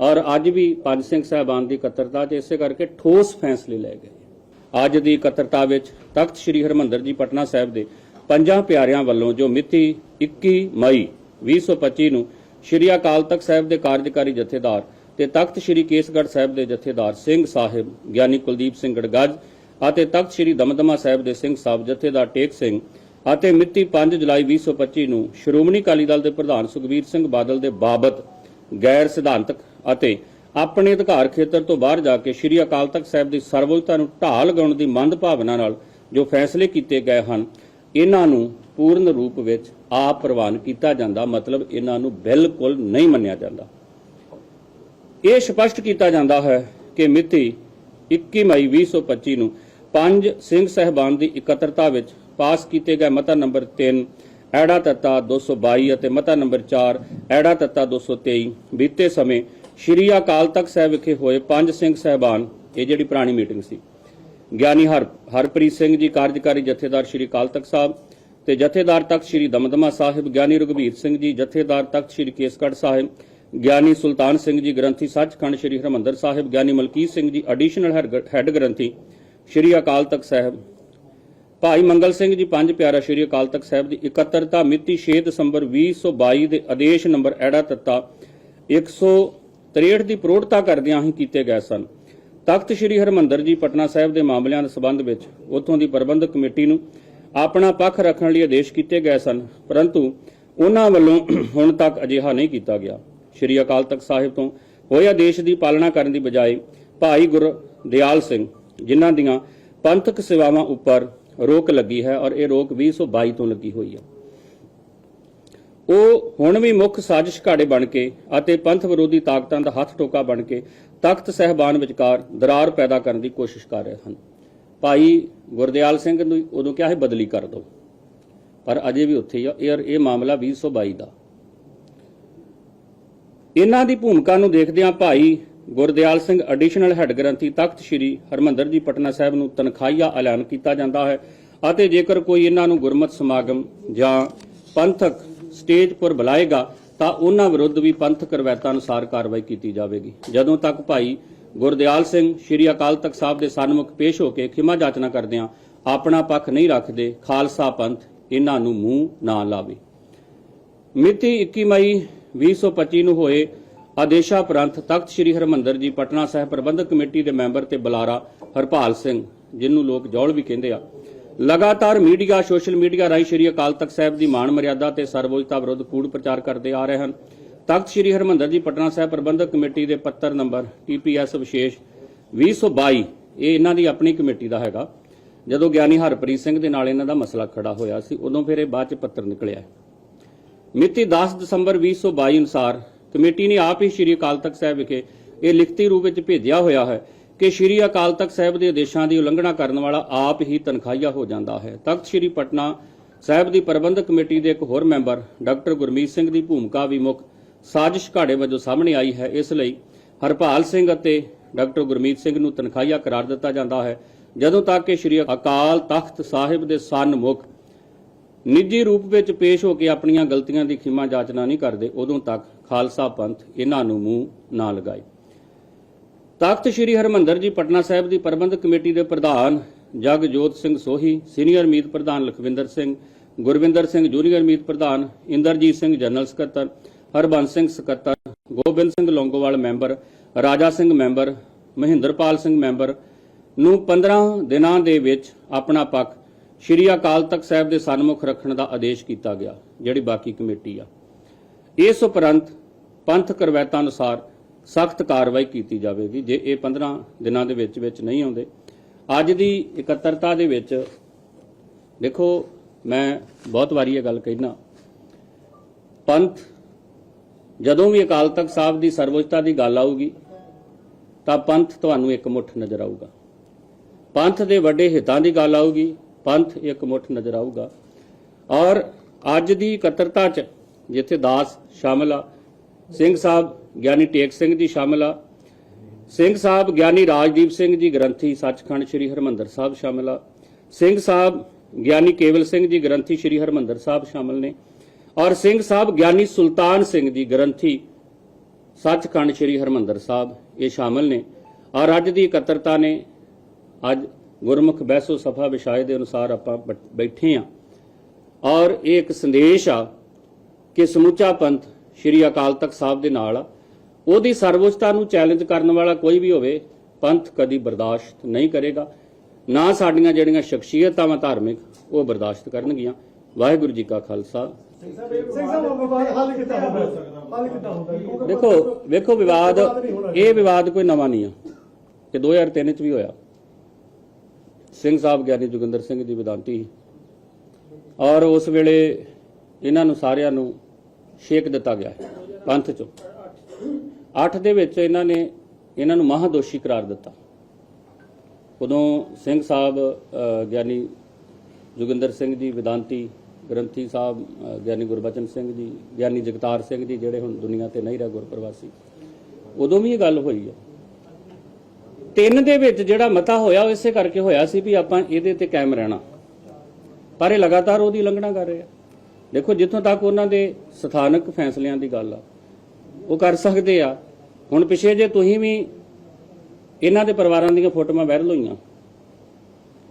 ਔਰ ਅੱਜ ਵੀ ਪੰਜ ਸਿੰਘ ਸਾਹਿਬਾਨ ਦੀ ਇਕੱਤਰਤਾ 'ਚ ਇਸੇ ਕਰਕੇ ਠੋਸ ਫੈਸਲੇ ਲਏ ਗਏ ਅੱਜ ਦੀ ਇਕੱਤਰਤਾ ਵਿੱਚ ਤਖਤ ਸ੍ਰੀ ਹਰਮੰਦਰ ਜੀ ਪਟਨਾ ਸਾਹਿਬ ਦੇ ਪੰਜਾਂ ਪਿਆਰਿਆਂ ਵੱਲੋਂ ਜੋ ਮਿਤੀ 21 ਮਈ 2025 ਨੂੰ ਸ੍ਰੀ ਅਕਾਲ ਤਖਤ ਸਾਹਿਬ ਦੇ ਕਾਰਜਕਾਰੀ ਜਥੇਦਾਰ ਤੇ ਤਖਤ ਸ੍ਰੀ ਕੇਸਗੜ੍ਹ ਸਾਹਿਬ ਦੇ ਜਥੇਦਾਰ ਸਿੰਘ ਸਾਹਿਬ, ਗਿਆਨੀ ਕੁਲਦੀਪ ਸਿੰਘ ਗੜਗੱਜ ਅਤੇ ਤਖਤ ਸ੍ਰੀ ਦਮਦਮਾ ਸਾਹਿਬ ਦੇ ਸਿੰਘ ਸਾਹਿਬ, ਜਥੇਦਾਰ ਟੇਕ ਸਿੰਘ ਅਤੇ ਮਿਤੀ 5 ਜੁਲਾਈ 2025 ਨੂੰ ਸ਼੍ਰੋਮਣੀ ਅਕਾਲੀ ਦਲ ਦੇ ਪ੍ਰਧਾਨ ਸੁਖਬੀਰ ਸਿੰਘ ਬਾਦਲ ਦੇ ਬਾਬਤ ਗੈਰ ਸਿਧਾਂਤਕ ਅਤੇ ਆਪਣੇ ਅਧਿਕਾਰ ਖੇਤਰ ਤੋਂ ਬਾਹਰ ਜਾ ਕੇ ਸ੍ਰੀ ਅਕਾਲ ਤਖਤ ਸਾਹਿਬ ਦੀ ਸਰਵਉੱਚਤਾ ਨੂੰ ਢਾਹ ਲਗਾਉਣ ਦੀ ਮੰਦ ਭਾਵਨਾ ਨਾਲ ਜੋ ਫੈਸਲੇ ਕੀਤੇ ਗਏ ਹਨ, ਇਹਨਾਂ ਨੂੰ ਪੂਰਨ ਰੂਪ ਵਿੱਚ ਆਪ ਪ੍ਰਵਾਨ ਕੀਤਾ ਜਾਂਦਾ, ਮਤਲਬ ਇਹਨਾਂ ਨੂੰ ਬਿਲਕੁਲ ਨਹੀਂ ਮੰਨਿਆ ਜਾਂਦਾ। ਇਹ ਸਪਸ਼ਟ ਕੀਤਾ ਜਾਂਦਾ ਹੈ ਕਿ ਮਿਤੀ 21 ਮਈ 2025 ਨੂੰ ਪੰਜ ਸਿੰਘ ਸਹਿਬਾਨ ਦੀ ਇਕੱਤਰਤਾ ਵਿੱਚ ਪਾਸ ਕੀਤੇ ਗਏ ਮਤਾ ਨੰਬਰ 3 ਐੜਾ ਤੱਤਾ 222 ਅਤੇ ਮਤਾ ਨੰਬਰ 4 ਐੜਾ ਤੱਤਾ 223 ਬੀਤੇ ਸਮੇਂ ਸ਼੍ਰੀ ਅਕਾਲ ਤਖਤ ਸਾਹਿਬ ਵਿਖੇ ਹੋਏ ਪੰਜ ਸਿੰਘ ਸਹਿਬਾਨ, ਇਹ ਜਿਹੜੀ ਪੁਰਾਣੀ ਮੀਟਿੰਗ ਸੀ। ਗਿਆਨੀ ਹਰ, ਹਰਪ੍ਰੀਤ ਸਿੰਘ ਜੀ ਕਾਰਜਕਾਰੀ ਜਥੇਦਾਰ ਸ਼੍ਰੀ ਅਕਾਲ ਤਖਤ ਸਾਹਿਬ ਤੇ ਜਥੇਦਾਰ ਤਖਤ ਸ਼੍ਰੀ ਦਮਦਮਾ ਸਾਹਿਬ, ਗਿਆਨੀ ਰਘਬੀਰ ਸਿੰਘ ਜੀ ਜਥੇਦਾਰ ਤਖਤ ਸ਼੍ਰੀ ਕੇਸਗੜ੍ਹ ਸਾਹਿਬ, ਗਿਆਨੀ ਸੁਲਤਾਨ ਸਿੰਘ ਜੀ ਗ੍ਰੰਥੀ ਸੱਚਖੰਡ ਸ਼੍ਰੀ ਹਰਮੰਦਰ ਸਾਹਿਬ, ਗਿਆਨੀ ਮਲਕੀਤ ਸਿੰਘ ਜੀ ਐਡੀਸ਼ਨਲ ਹੈਡ ਗ੍ਰੰਥੀ ਸ਼੍ਰੀ ਅਕਾਲ ਤਖਤ ਸਾਹਿਬ ਭਾਈ ਮੰਗਲ ਸਿੰਘ ਜੀ, ਪੰਜ ਪਿਆਰਾ ਸ਼੍ਰੀ ਅਕਾਲ ਤਖਤ ਸਾਹਿਬ ਦੀ ਇਕੱਤਰਤਾ, ਮਿਤੀ 6 ਦਸੰਬਰ 2022 ਦੇ ਆਦੇਸ਼ ਨੰਬਰ ਐੜਾ ਤੱਤਾ 163 ਦੀ ਪ੍ਰੋੜਤਾ ਕਰਦਿਆਂ ਹੀ ਕੀਤੇ ਗਏ ਸਨ। ਤਖਤ ਸ੍ਰੀ ਹਰਮੰਦਰ ਜੀ, ਪਟਨਾ ਸਾਹਿਬ ਦੇ ਮਾਮਲਿਆਂ ਦੇ ਸਬੰਧ ਵਿੱਚ ਉਥੋਂ ਦੀ ਪ੍ਰਬੰਧਕ ਕਮੇਟੀ ਨੂੰ ਆਪਣਾ ਪੱਖ ਰੱਖਣ ਲਈ ਆਦੇਸ਼ ਕੀਤੇ ਗਏ ਸਨ, ਪਰੰਤੂ ਉਹਨਾਂ ਵੱਲੋਂ ਹੁਣ ਤੱਕ ਅਜਿਹਾ ਨਹੀਂ ਕੀਤਾ ਗਿਆ। ਸ੍ਰੀ ਅਕਾਲ ਤਖਤ ਸਾਹਿਬ ਤੋਂ ਹੋਏ ਆਦੇਸ਼ ਦੀ ਪਾਲਣਾ ਕਰਨ ਦੀ ਬਜਾਏ ਭਾਈ ਗੁਰ ਦਿਆਲ ਸਿੰਘ, ਜਿਨ੍ਹਾਂ ਦੀਆਂ ਪੰਥਕ ਸੇਵਾਵਾਂ ਉੱਪਰ ਰੋਕ ਲੱਗੀ ਹੈ ਔਰ ਇਹ ਰੋਕ 2022 ਤੋਂ ਲੱਗੀ ਹੋਈ ਹੈ। ਉਹ ਹੁਣ ਵੀ ਮੁੱਖ ਸਾਜ਼ਿਸ਼ ਘਾੜੇ ਬਣ ਕੇ ਅਤੇ ਪੰਥ ਵਿਰੋਧੀ ਤਾਕਤਾਂ ਦਾ ਹੱਥ ਟੋਕਾ ਬਣ ਕੇ ਤਖਤ ਸਹਿਬਾਨ ਵਿਚਕਾਰ ਦਰਾਰ ਪੈਦਾ ਕਰਨ ਦੀ ਕੋਸ਼ਿਸ਼ ਕਰ ਰਹੇ ਹਨ। ਭਾਈ ਗੁਰਦਿਆਲ ਸਿੰਘ ਨੂੰ ਉਦੋਂ ਕਿਹਾ ਹੈ ਬਦਲੀ ਕਰ ਦਿਓ। ਪਰ ਅਜੇ ਵੀ ਉੱਥੇ ਹੀ ਆ, ਇਹ ਇਹ ਮਾਮਲਾ 2022 ਦਾ। ਇਹਨਾਂ ਦੀ ਭੂਮਿਕਾ ਨੂੰ ਦੇਖਦਿਆਂ ਭਾਈ ਗੁਰਦਿਆਲ ਸਿੰਘ ਐਡੀਸ਼ਨਲ ਹੈੱਡ ਗ੍ਰੰਥੀ ਤਖਤ ਸ੍ਰੀ ਹਰਮੰਦਰ ਜੀ ਪਟਨਾ ਸਾਹਿਬ ਨੂੰ ਤਨਖਾਹੀਆ ਐਲਾਨ ਕੀਤਾ ਜਾਂਦਾ ਹੈ ਅਤੇ ਜੇਕਰ ਕੋਈ ਇਹਨਾਂ ਨੂੰ ਗੁਰਮਤ ਸਮਾਗਮ ਜਾਂ ਪੰਥਕ ਸਟੇਜ ਪਰ ਬੁਲਾਏਗਾ, ਤਾਂ ਉਹਨਾਂ ਵਿਰੁੱਧ ਵੀ ਪੰਥਕ ਰਵਾਇਤਾਂ ਅਨੁਸਾਰ ਕਾਰਵਾਈ ਕੀਤੀ ਜਾਵੇਗੀ। ਜਦੋਂ ਤੱਕ ਭਾਈ ਗੁਰਦਿਆਲ ਸਿੰਘ ਸ੍ਰੀ ਅਕਾਲ ਤਖਤ ਸਾਹਿਬ ਦੇ ਸਨਮੁਖ ਪੇਸ਼ ਹੋ ਕੇ ਖਿਮਾ ਜਾਚਨਾ ਕਰਦਿਆਂ ਆਪਣਾ ਪੱਖ ਨਹੀਂ ਰੱਖਦੇ, ਖਾਲਸਾ ਪੰਥ ਇਹਨਾਂ ਨੂੰ ਮੂੰਹ ਨਾ ਲਾਵੇ। ਮਿਤੀ 21 ਮਈ 2025 ਨੂੰ ਹੋਏ ਆਦੇਸ਼ਾ ਉਪਰੰਤ ਤਖਤ ਸ੍ਰੀ ਹਰਮੰਦਰ ਜੀ, ਪਟਨਾ ਸਾਹਿਬ ਪ੍ਰਬੰਧਕ ਕਮੇਟੀ ਦੇ ਮੈਂਬਰ ਤੇ ਬੁਲਾਰਾ ਹਰਪਾਲ ਸਿੰਘ, ਜਿਨੂੰ ਲੋਕ ਜੌਲ ਵੀ ਕਹਿੰਦੇ ਆ। ਲਗਾਤਾਰ ਮੀਡੀਆ, ਸੋਸ਼ਲ ਮੀਡੀਆ ਰਾਹੀਂ ਸ੍ਰੀ ਅਕਾਲ ਤਖਤ ਸਾਹਿਬ ਦੀ ਮਾਣ ਮਰਿਆਦਾ ਤੇ ਸਰਵਉੱਚਤਾ ਵਿਰੁੱਧ ਕੂੜ ਪ੍ਰਚਾਰ ਕਰਦੇ ਆ ਰਹੇ ਹਨ। ਤਖਤ ਸ੍ਰੀ ਹਰਮੰਦਰ ਜੀ, ਪਟਨਾ ਸਾਹਿਬ ਪ੍ਰਬੰਧਕ ਕਮੇਟੀ ਦੇ ਪੱਤਰ ਨੰਬਰ ਟੀਪੀਐਸ ਵਿਸ਼ੇਸ਼ 2022 ਇਹ ਇਹਨਾਂ ਦੀ ਆਪਣੀ ਕਮੇਟੀ ਦਾ ਹੈਗਾ। ਜਦੋਂ ਗਿਆਨੀ ਹਰਪ੍ਰੀਤ ਸਿੰਘ ਦੇ ਨਾਲ ਇਹਨਾਂ ਦਾ ਮਸਲਾ ਖੜਾ ਹੋਇਆ ਸੀ, ਉਦੋਂ ਫਿਰ ਇਹ ਬਾਅਦ ਚ ਪੱਤਰ ਨਿਕਲਿਆ ਮਿਤੀ 10 ਦਸੰਬਰ 2022 ਅਨੁਸਾਰ ਕਮੇਟੀ ਨੇ ਆਪ ਹੀ ਸ੍ਰੀ ਅਕਾਲ ਤਖਤ ਸਾਹਿਬ ਵਿਖੇ ਇਹ ਲਿਖਤੀ ਰੂਪ ਵਿੱਚ ਭੇਜਿਆ ਹੋਇਆ ਹੈ ਕਿ ਸ੍ਰੀ ਅਕਾਲ ਤਖਤ ਸਾਹਿਬ ਦੇ ਆਦੇਸ਼ਾਂ ਦੀ ਉਲੰਘਣਾ ਕਰਨ ਵਾਲਾ ਆਪ ਹੀ ਤਨਖਾਹੀਆ ਹੋ ਜਾਂਦਾ ਹੈ। ਤਖਤ ਸ੍ਰੀ ਪਟਨਾ ਸਾਹਿਬ ਦੀ ਪ੍ਰਬੰਧਕ ਕਮੇਟੀ ਦੇ ਇੱਕ ਹੋਰ ਮੈਂਬਰ, ਡਾਕਟਰ ਗੁਰਮੀਤ ਸਿੰਘ ਦੀ ਭੂਮਿਕਾ ਵੀ ਮੁੱਖ ਸਾਜ਼ਿਸ਼ ਘਾੜੇ ਵਜੋਂ ਸਾਹਮਣੇ ਆਈ ਹੈ। ਇਸ ਲਈ ਹਰਪਾਲ ਸਿੰਘ ਅਤੇ ਡਾਕਟਰ ਗੁਰਮੀਤ ਸਿੰਘ ਨੂੰ ਤਨਖਾਹੀਆ ਕਰਾਰ ਦਿੱਤਾ ਜਾਂਦਾ ਹੈ। ਜਦੋਂ ਤੱਕ ਕਿ ਸ੍ਰੀ ਅਕਾਲ ਤਖਤ ਸਾਹਿਬ ਦੇ ਸਨਮੁਖ ਨਿੱਜੀ ਰੂਪ ਵਿੱਚ ਪੇਸ਼ ਹੋ ਕੇ ਆਪਣੀਆਂ ਗਲਤੀਆਂ ਦੀ ਖਿਮਾ ਜਾਚਨਾ ਨਹੀਂ ਕਰਦੇ, ਉਦੋਂ ਤੱਕ ਖਾਲਸਾ ਪੰਥ ਇਹਨਾਂ ਨੂੰ ਮੂੰਹ ਨਾ ਲਗਾਏ। ਤਖਤ ਸ੍ਰੀ ਹਰਮੰਦਰ ਜੀ ਪਟਨਾ ਸਾਹਿਬ ਦੀ ਪ੍ਰਬੰਧਕ ਕਮੇਟੀ ਦੇ ਪ੍ਰਧਾਨ ਜਗਜੋਤ ਸਿੰਘ ਸੋਹੀ, ਸੀਨੀਅਰ ਮੀਤ ਪ੍ਰਧਾਨ ਲਖਵਿੰਦਰ ਸਿੰਘ, ਗੁਰਵਿੰਦਰ ਸਿੰਘ ਜੂਨੀਅਰ ਮੀਤ ਪ੍ਰਧਾਨ ਇੰਦਰਜੀਤ ਸਿੰਘ ਜਨਰਲ ਸਕੱਤਰ, ਹਰਬੰਸ ਸਿੰਘ ਸਕੱਤਰ, Gobind Singh Longowal member, Raja Singh member, Mahinderpal Singh member ਨੂੰ 15 ਦਿਨਾਂ ਦੇ ਵਿੱਚ ਆਪਣਾ ਪੱਖ ਸ਼੍ਰੀ ਅਕਾਲ ਤਖਤ ਸਾਹਿਬ ਦੇ ਸਨਮੁਖ ਰੱਖਣ ਦਾ ਆਦੇਸ਼ ਕੀਤਾ ਗਿਆ, ਜਿਹੜੀ ਬਾਕੀ ਕਮੇਟੀ ਆ। ਇਸ ਉਪਰੰਤ ਪੰਥ ਰਵਾਇਤਾਂ ਅਨੁਸਾਰ ਸਖਤ ਕਾਰਵਾਈ ਕੀਤੀ ਜਾਵੇਗੀ। ਜੇ ਇਹ 15 ਦਿਨਾਂ ਦੇ ਵਿੱਚ ਵਿੱਚ ਨਹੀਂ ਆਉਂਦੇ, ਅੱਜ ਦੀ ਇਕੱਤਰਤਾ ਦੇ ਵਿੱਚ ਦੇਖੋ, ਮੈਂ ਬਹੁਤ ਵਾਰੀ ਇਹ ਗੱਲ ਕਹਿਣਾ ਪੰਥ ਜਦੋਂ ਵੀ ਅਕਾਲ ਤਖਤ ਸਾਹਿਬ ਦੀ ਸਰਵਉੱਚਤਾ ਦੀ ਗੱਲ ਆਊਗੀ, ਤਾਂ ਪੰਥ ਤੁਹਾਨੂੰ ਇੱਕ ਮੁੱਠ ਨਜ਼ਰ ਆਊਗਾ। ਪੰਥ ਦੇ ਵੱਡੇ ਹਿੱਤਾਂ ਦੀ ਗੱਲ ਆਊਗੀ ਪੰਥ ਇੱਕ ਮੁੱਠ ਨਜ਼ਰ ਆਊਗਾ। ਔਰ ਅੱਜ ਦੀ ਇਕੱਤਰਤਾ 'ਚ ਜਿੱਥੇ ਦਾਸ ਸ਼ਾਮਲ ਆ, ਸਿੰਘ ਸਾਹਿਬ ਗਿਆਨੀ ਟੇਕ ਸਿੰਘ ਜੀ ਸ਼ਾਮਲ ਆ, ਸਿੰਘ ਸਾਹਿਬ ਗਿਆਨੀ ਰਾਜਦੀਪ ਸਿੰਘ ਜੀ ਗ੍ਰੰਥੀ ਸੱਚਖੰਡ ਸ੍ਰੀ ਹਰਮੰਦਰ ਸਾਹਿਬ ਸ਼ਾਮਲ ਆ, ਸਿੰਘ ਸਾਹਿਬ ਗਿਆਨੀ ਕੇਵਲ ਸਿੰਘ ਜੀ ਗ੍ਰੰਥੀ ਸ੍ਰੀ ਹਰਮੰਦਰ ਸਾਹਿਬ ਸ਼ਾਮਲ ਨੇ, ਔਰ ਸਿੰਘ ਸਾਹਿਬ ਗਿਆਨੀ ਸੁਲਤਾਨ ਸਿੰਘ ਜੀ ਗ੍ਰੰਥੀ ਸੱਚਖੰਡ ਸ੍ਰੀ ਹਰਮੰਦਰ ਸਾਹਿਬ ਇਹ ਸ਼ਾਮਲ ਨੇ, ਔਰ ਅੱਜ ਦੀ ਇਕੱਤਰਤਾ ਨੇ ਅੱਜ ਗੁਰਮੁਖ ਬੈਸੋ ਸਫਾ ਵਿਸ਼ਾਏ ਦੇ ਅਨੁਸਾਰ ਆਪਾਂ ਬ- ਬੈਠੇ ਆ। ਔਰ ਇਹ ਇੱਕ ਸੰਦੇਸ਼ ਆ ਕਿ ਸਮੁੱਚਾ ਪੰਥ ਸ੍ਰੀ ਅਕਾਲ ਤਖਤ ਸਾਹਿਬ ਦੇ ਨਾਲ ਆ ਉਹਦੀ ਸਰਵਉੱਚਤਾ ਨੂੰ ਚੈਲੰਜ ਕਰਨ ਵਾਲਾ ਕੋਈ ਵੀ ਹੋਵੇ, ਪੰਥ ਕਦੀ ਬਰਦਾਸ਼ਤ ਨਹੀਂ ਕਰੇਗਾ। ਨਾ ਸਾਡੀਆਂ ਜਿਹੜੀਆਂ ਸ਼ਖਸੀਅਤਾਂ ਵਾ ਧਾਰਮਿਕ, ਉਹ ਬਰਦਾਸ਼ਤ ਕਰਨਗੀਆਂ। ਵਾਹਿਗੁਰੂ ਜੀ ਕਾ ਖਾਲਸਾ। ਦੇਖੋ, ਵੇਖੋ ਵਿਵਾਦ, ਇਹ ਵਿਵਾਦ ਕੋਈ ਨਵਾਂ ਨਹੀਂ ਆ, ਕਿ 2003 ਚ ਵੀ ਹੋਇਆ। ਸਿੰਘ ਸਾਹਿਬ ਗਿਆਨੀ ਜੋਗਿੰਦਰ ਸਿੰਘ ਜੀ ਵਿਦਾਂਤੀ ਔਰ ਉਸ ਵੇਲੇ ਇਹਨਾਂ ਨੂੰ ਸਾਰਿਆਂ ਨੂੰ ਛੇਕ ਦਿੱਤਾ ਗਿਆ ਹੈ, ਪੰਥ ਚੋਂ। 8 ਦੇ ਵਿੱਚ ਇਹਨਾਂ ਨੇ ਇਹਨਾਂ ਨੂੰ ਮਹਾਦੋਸ਼ੀ ਕਰਾਰ ਦਿੱਤਾ। ਉਦੋਂ ਸਿੰਘ ਸਾਹਿਬ ਗਿਆਨੀ ਜੋਗਿੰਦਰ ਸਿੰਘ ਜੀ ਵਿਦਾਂਤੀ, ਗ੍ਰੰਥੀ ਸਾਹਿਬ ਗਿਆਨੀ ਗੁਰਬਚਨ ਸਿੰਘ ਜੀ, ਗਿਆਨੀ ਜਗਤਾਰ ਸਿੰਘ ਜੀ ਜਿਹੜੇ ਹੁਣ ਦੁਨੀਆ ਤੇ ਨਹੀਂ ਰਹੇ ਗੁਰਪ੍ਰਵਾਸੀ। ਉਦੋਂ ਵੀ ਇਹ ਗੱਲ ਹੋਈ ਹੈ। ਤਿੰਨ ਦੇ ਵਿੱਚ ਜਿਹੜਾ ਮਤਾ ਹੋਇਆ ਉਹ ਇਸੇ ਕਰਕੇ ਹੋਇਆ ਸੀ ਵੀ ਆਪਾਂ ਇਹਦੇ ਤੇ ਕਾਇਮ ਰਹਿਣਾ। ਪਰ ਇਹ ਲਗਾਤਾਰ ਉਹਦੀ ਉਲੰਘਣਾ ਕਰ ਰਹੇ। ਆ ਦੇਖੋ, ਜਿੱਥੋਂ ਤੱਕ ਉਹਨਾਂ ਦੇ ਸਥਾਨਕ ਫੈਸਲਿਆਂ ਦੀ ਗੱਲ ਆ, ਉਹ ਕਰ ਸਕਦੇ ਆ। ਹੁਣ ਪਿਛੇ ਜੇ ਤੁਸੀਂ ਵੀ ਇਹਨਾਂ ਦੇ ਪਰਿਵਾਰਾਂ ਦੀਆਂ ਫੋਟੋਆਂ ਵਾਇਰਲ ਹੋਈਆਂ,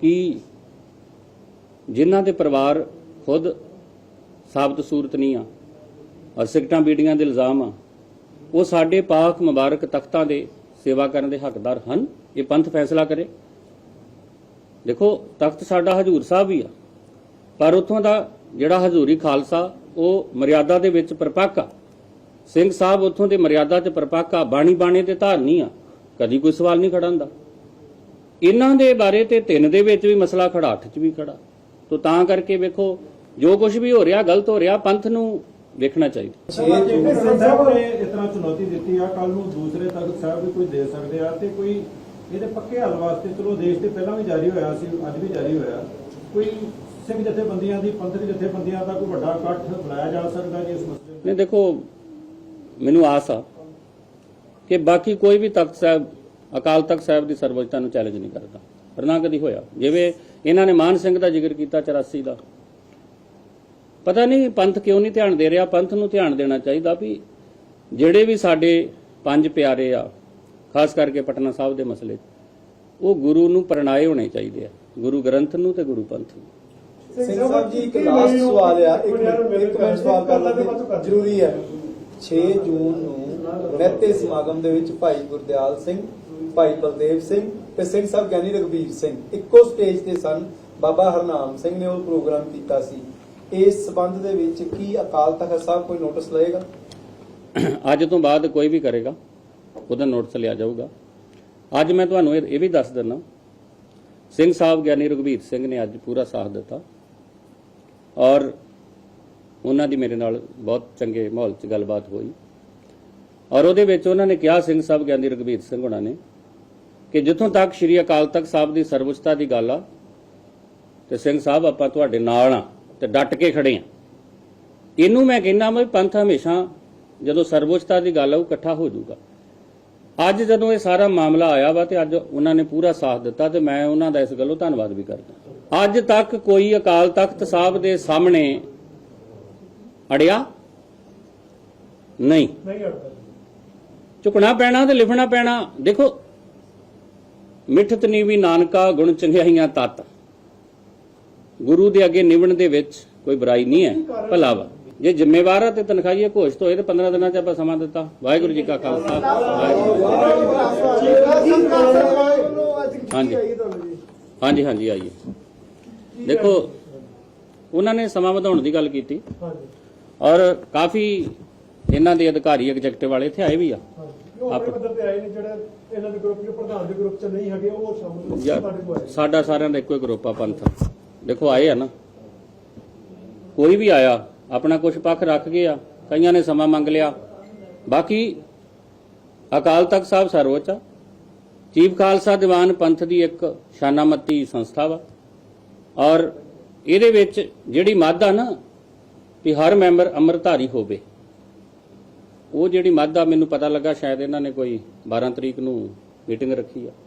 ਕਿ ਜਿਨ੍ਹਾਂ ਦੇ ਪਰਿਵਾਰ ਖੁਦ ਸਾਬਤ ਸੂਰਤ ਨਹੀਂ ਆ ਔਰ ਸਿਕਟਾਂ ਬੀੜੀਆਂ ਦੇ ਇਲਜ਼ਾਮ ਆ, ਉਹ ਸਾਡੇ ਪਾਕ ਮੁਬਾਰਕ ਤਖਤਾਂ ਦੇ ਸੇਵਾ ਕਰਨ ਦੇ ਹੱਕਦਾਰ ਹਨ, ਇਹ ਪੰਥ ਫੈਸਲਾ ਕਰੇ। ਦੇਖੋ, ਤਖਤ ਸਾਡਾ ਹਜੂਰ ਸਾਹਿਬ ਹੀ ਆ। ਪਰ ਉਥੋਂ ਦਾ ਜਿਹੜਾ ਹਜ਼ੂਰੀ ਖਾਲਸਾ, ਉਹ ਮਰਿਆਦਾ ਦੇ ਵਿੱਚ ਪਰਪੱਕ ਆ। ਸਿੰਘ ਸਾਹਿਬ ਉਥੋਂ ਦੇ ਮਰਿਆਦਾ 'ਚ ਪਰਪੱਕ ਆ, ਬਾਣੀ ਬਾਣੇ ਤੇ ਧਾਰਨੀ ਆ। ਕਦੀ ਕੋਈ ਸਵਾਲ ਨਹੀਂ ਖੜਾ ਹੁੰਦਾ ਇਹਨਾਂ ਦੇ ਬਾਰੇ ਤੇ ਤਿੰਨ ਦੇ ਵਿੱਚ ਵੀ ਮਸਲਾ ਖੜਾ ਅੱਠ 'ਚ ਵੀ ਖੜਾ ਤੋ ਤਾਂ ਕਰਕੇ ਵੇਖੋ, ਜੋ ਕੁਝ ਵੀ ਹੋ ਰਿਹਾ, ਗਲਤ ਹੋ ਰਿਹਾ, ਪੰਥ ਨੂੰ ਵੇਖਣਾ ਚਾਹੀਦਾ। ਸਿੰਘ ਸਾਹਿਬ ਨੇ ਇਸ ਤਰ੍ਹਾਂ ਚੁਣੌਤੀ ਦਿੱਤੀ ਆ ਕੱਲ ਨੂੰ ਦੂਸਰੇ ਤਖਤ ਸਾਹਿਬ ਵੀ ਕੋਈ ਦੇ ਸਕਦੇ ਆ ਤੇ ਕੋਈ ਇਹਦੇ ਪੱਕੇ ਹੱਲ ਵਾਸਤੇ ਚਲੋ ਦੇਸ਼ ਤੇ ਪਹਿਲਾਂ ਵੀ ਜਾਰੀ ਹੋਇਆ ਸੀ ਅੱਜ ਵੀ ਜਾਰੀ ਹੋਇਆ। ਕੋਈ ਸਿੰਘ ਜਥੇਬੰਦੀਆਂ ਦੀ ਪੰਥਕ ਜਥੇਬੰਦੀਆਂ ਦਾ ਕੋਈ ਵੱਡਾ ਇਕੱਠ ਬੁਲਾਇਆ ਜਾ ਸਕਦਾ ਜੀ ਇਸ ਮਸਲੇ ਨੂੰ? ਨਹੀਂ ਦੇਖੋ ਮੈਨੂੰ ਆਸ ਆ ਕਿ ਬਾਕੀ ਕੋਈ ਵੀ ਤਖਤ ਸਾਹਿਬ ਅਕਾਲ ਤਖਤ ਸਾਹਿਬ ਦੀ ਸਰਵਉੱਚਤਾ ਨੂੰ ਚੈਲੰਜ ਨਹੀਂ ਕਰਦਾ। ਪਰ ਨਾ ਕਦੀ ਹੋਇਆ। ਜਿਵੇਂ ਇਹਨਾਂ ਨੇ ਮਾਨ ਸਿੰਘ ਦਾ ਜ਼ਿਕਰ ਕੀਤਾ 84 ਦਾ। ਪਤਾ ਨਹੀਂ ਪੰਥ ਕਿਉਂ ਨਹੀਂ ਧਿਆਨ ਦੇ ਰਿਹਾ ਪੰਥ ਨੂੰ ਧਿਆਨ ਦੇਣਾ ਚਾਹੀਦਾ ਵੀ ਜਿਹੜੇ ਵੀ ਸਾਡੇ ਪੰਜ ਪਿਆਰੇ ਆ ਖਾਸ ਕਰਕੇ ਪਟਨਾ ਸਾਹਿਬ ਦੇ ਮਸਲੇ 'ਚ, ਉਹ ਗੁਰੂ ਨੂੰ ਪ੍ਰਣਾਏ ਹੋਣੇ ਚਾਹੀਦੇ ਆ ਗੁਰੂ ਗ੍ਰੰਥ ਨੂੰ ਤੇ ਗੁਰੂ ਪੰਥ ਨੂੰ। ਸਿੰਘ ਸਾਹਿਬ ਜੀ ਇੱਕ ਲਾਸਟ ਸਵਾਲ ਆ ਇੱਕ ਮਿੰਟ ਇੱਕ ਮਿੰਟ ਸਵਾਲ ਕਰ ਲੈਂਦੇ। ਜ਼ਰੂਰੀ ਹੈ 6 ਜੂਨ ਨੂੰ ਮਹਿਤੇ ਸਮਾਗਮ ਦੇ ਵਿੱਚ ਭਾਈ ਗੁਰਦਿਆਲ ਸਿੰਘ ਭਾਈ ਬਲਦੇਵ ਸਿੰਘ ਤੇ ਸਿੰਘ ਸਾਹਿਬ ਗਿਆਨੀ ਰਘਬੀਰ ਸਿੰਘ। ਇੱਕੋ ਸਟੇਜ ਤੇ ਸਨ ਬਾਬਾ ਹਰਨਾਮ ਸਿੰਘ ਨੇ ਉਹ ਪ੍ਰੋਗਰਾਮ ਕੀਤਾ ਸੀ। ਇਸ ਸਬੰਧ ਦੇ ਵਿੱਚ ਕੀ ਅਕਾਲ ਤਖਤ ਸਾਹਿਬ ਕੋਈ ਨੋਟਿਸ ਲਏਗਾ? ਅੱਜ ਤੋਂ ਬਾਅਦ ਕੋਈ ਵੀ ਕਰੇਗਾ, ਉਹਦਾ ਨੋਟਿਸ ਲਿਆ ਜਾਊਗਾ। ਅੱਜ ਮੈਂ ਤੁਹਾਨੂੰ ਇਹ ਇਹ ਵੀ ਦੱਸ ਦਿੰਦਾ। ਸਿੰਘ ਸਾਹਿਬ ਗਿਆਨੀ ਰਘਬੀਰ ਸਿੰਘ ਨੇ ਅੱਜ ਪੂਰਾ ਸਾਥ ਦਿੱਤਾ। ਔਰ ਉਹਨਾਂ ਦੀ ਮੇਰੇ ਨਾਲ ਬਹੁਤ ਚੰਗੇ ਮਾਹੌਲ 'ਚ ਗੱਲਬਾਤ ਹੋਈ। ਔਰ ਉਹਦੇ ਵਿੱਚ ਉਹਨਾਂ ਨੇ ਕਿਹਾ, ਸਿੰਘ ਸਾਹਿਬ ਗਿਆਨੀ ਰਘਬੀਰ ਸਿੰਘ ਉਹਨਾਂ ਨੇ, ਕਿ ਜਿੱਥੋਂ ਤੱਕ ਸ੍ਰੀ ਅਕਾਲ ਤਖਤ ਸਾਹਿਬ ਦੀ ਸਰਵਉੱਚਤਾ ਦੀ ਗੱਲ ਆ, ਤੇ ਸਿੰਘ ਸਾਹਿਬ, ਆਪਾਂ ਤੁਹਾਡੇ ਨਾਲ ਆ। ਤੇ ਡਟ ਕੇ ਖੜੇ ਆ। ਇਹਨੂੰ ਮੈਂ ਕਹਿੰਦਾ ਮੈਂ ਪੰਥ ਹਮੇਸ਼ਾ ਜਦੋਂ ਸਰਵਉੱਚਤਾ ਦੀ ਗੱਲ ਆ ਉਹ ਇਕੱਠਾ ਹੋ ਜਾਊਗਾ। ਅੱਜ ਜਦੋਂ ਇਹ ਸਾਰਾ ਮਾਮਲਾ ਆਇਆ ਵਾ ਤੇ ਅੱਜ ਉਹਨਾਂ ਨੇ ਪੂਰਾ ਸਾਥ ਦਿੱਤਾ ਤੇ ਮੈਂ ਉਹਨਾਂ ਦਾ ਇਸ ਗੱਲੋਂ ਧੰਨਵਾਦ ਵੀ ਕਰਦਾ। ਅੱਜ ਤੱਕ ਕੋਈ ਅਕਾਲ ਤਖਤ ਸਾਹਿਬ ਦੇ ਸਾਹਮਣੇ ਅੜਿਆ? ਨਹੀਂ। ਨਹੀਂ ਅੜਦਾ ਝੁਕਣਾ ਪੈਣਾ ਤੇ ਲਿਖਣਾ ਪੈਣਾ। ਦੇਖੋ ਮਿੱਠਤ ਨੀਵੀ ਨਾਨਕਾ ਗੁਣ ਚੰਗਿਆਈਆਂ ਤਤ। ਗੁਰੂ ਦੇ ਅੱਗੇ ਨਿਵਣ ਦੇ ਵਿੱਚ ਕੋਈ ਬੁਰਾਈ ਨਹੀਂ ਹੈ ਭਲਾ ਵਾ ਜੇ ਜ਼ਿੰਮੇਵਾਰ ਆ ਤੇ ਤਨਖਾਹੀਏ ਘੋਸ਼ਿਤ ਹੋਏ ਤੇ 15 ਦਿਨਾਂ ਚ ਆਪਾਂ ਸਮਾਂ ਦਿੱਤਾ। ਵਾਹਿਗੁਰੂ ਜੀ ਕਾ ਖਾਲਸਾ ਹਾਂਜੀ। ਹਾਂਜੀ ਹਾਂਜੀ ਆਈਏ। ਦੇਖੋ ਉਹਨਾਂ ਨੇ ਸਮਾਂ ਵਧਾਉਣ ਦੀ ਗੱਲ ਕੀਤੀ। ਹਾਂਜੀ ਔਰ ਕਾਫੀ ਇਹਨਾਂ ਦੇ ਅਧਿਕਾਰੀ ਐਗਜ਼ੈਕਟਿਵ ਵਾਲੇ ਇੱਥੇ ਆਏ ਵੀ ਆ। ਹਾਂਜੀ। ਉਹ ਆਪਣੇ ਪੱਧਰ ਤੇ ਆਏ ਨੇ ਜਿਹੜੇ ਇਹਨਾਂ ਦੇ ਗਰੁੱਪ ਦੇ ਪ੍ਰਧਾਨ ਦੇ ਗਰੁੱਪ ਚ ਨਹੀਂ ਹੈਗੇ ਉਹ ਸ਼ਾਮਲ ਨੇ ਯਾਰ ਸਾਡੇ ਕੋਲ ਆਏ ਸਾਡਾ ਸਾਰਿਆਂ ਦਾ ਇੱਕੋ ਹੀ ਗਰੁੱਪ ਆ ਪੰਥ। ਦੇਖੋ ਆਏ ਆ ਨਾ। ਕੋਈ ਵੀ ਆਇਆ, ਆਪਣਾ ਕੁਝ ਪੱਖ ਰੱਖ ਗਿਆ, ਕਈਆਂ ਨੇ ਸਮਾਂ ਮੰਗ ਲਿਆ। ਬਾਕੀ ਅਕਾਲ ਤਖਤ ਸਾਹਿਬ ਸਰਵਉੱਚ ਆ। ਚੀਫ ਖਾਲਸਾ ਦੀਵਾਨ ਪੰਥ ਦੀ ਇੱਕ ਸ਼ਾਨਾਮਤੀ ਸੰਸਥਾ ਵਾ। ਔਰ ਇਹਦੇ ਵਿੱਚ ਜਿਹੜੀ ਮੱਧ ਆ ਨਾ, ਵੀ ਹਰ ਮੈਂਬਰ ਅੰਮ੍ਰਿਤਧਾਰੀ ਹੋਵੇ। ਉਹ ਜਿਹੜੀ ਮੱਧ ਆ, ਮੈਨੂੰ ਪਤਾ ਲੱਗਾ, ਸ਼ਾਇਦ ਇਹਨਾਂ ਨੇ ਕੋਈ 12 ਤਰੀਕ ਨੂੰ ਮੀਟਿੰਗ ਰੱਖੀ ਆ।